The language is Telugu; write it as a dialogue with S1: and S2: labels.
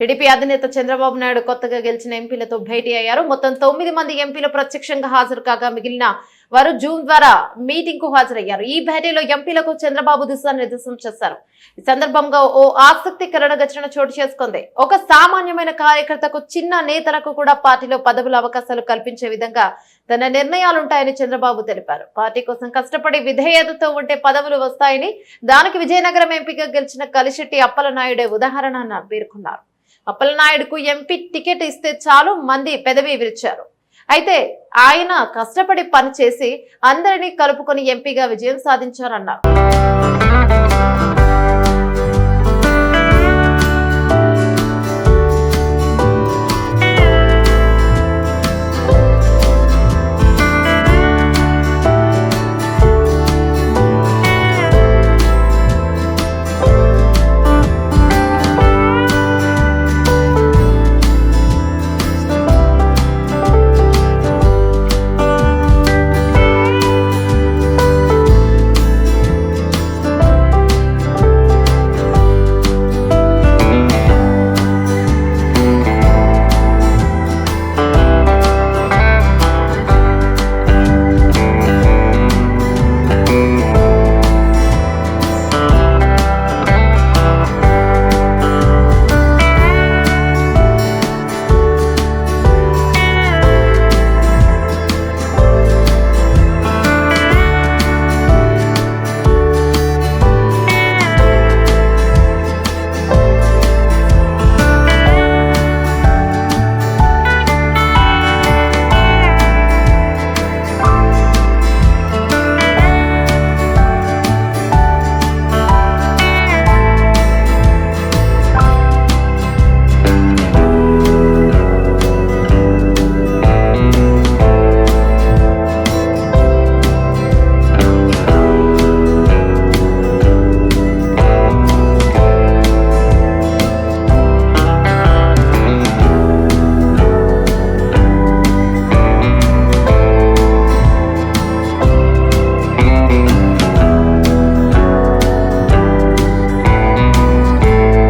S1: టీడీపీ అధినేత చంద్రబాబు నాయుడు కొత్తగా గెలిచిన ఎంపీలతో భేటీ అయ్యారు. మొత్తం తొమ్మిది మంది ఎంపీలు ప్రత్యక్షంగా హాజరు కాగా మిగిలిన వారు జూమ్ ద్వారా మీటింగ్కు హాజరయ్యారు. ఈ భేటీలో ఎంపీలకు చంద్రబాబు దిశానిర్దేశం చేశారు. ఈ సందర్భంగా ఓ ఆసక్తికరణ ఘటన చోటు చేసుకుంది. ఒక సామాన్యమైన కార్యకర్తకు చిన్న నేతలకు కూడా పార్టీలో పదవుల అవకాశాలు కల్పించే విధంగా తన నిర్ణయాలుంటాయని చంద్రబాబు తెలిపారు. పార్టీ కోసం కష్టపడి విధేయతతో ఉంటే పదవులు వస్తాయని దానికి విజయనగరం ఎంపీగా గెలిచిన కలిశెట్టి అప్పలనాయుడే ఉదాహరణ పేర్కొన్నారు. అప్పలనాయుడుకు ఎంపీ టికెట్ ఇస్తే చాలు మంది పెదవి విరిచారు. అయితే ఆయన కష్టపడి పనిచేసి అందరినీ కలుపుకొని ఎంపీగా విజయం సాధించారన్నారు.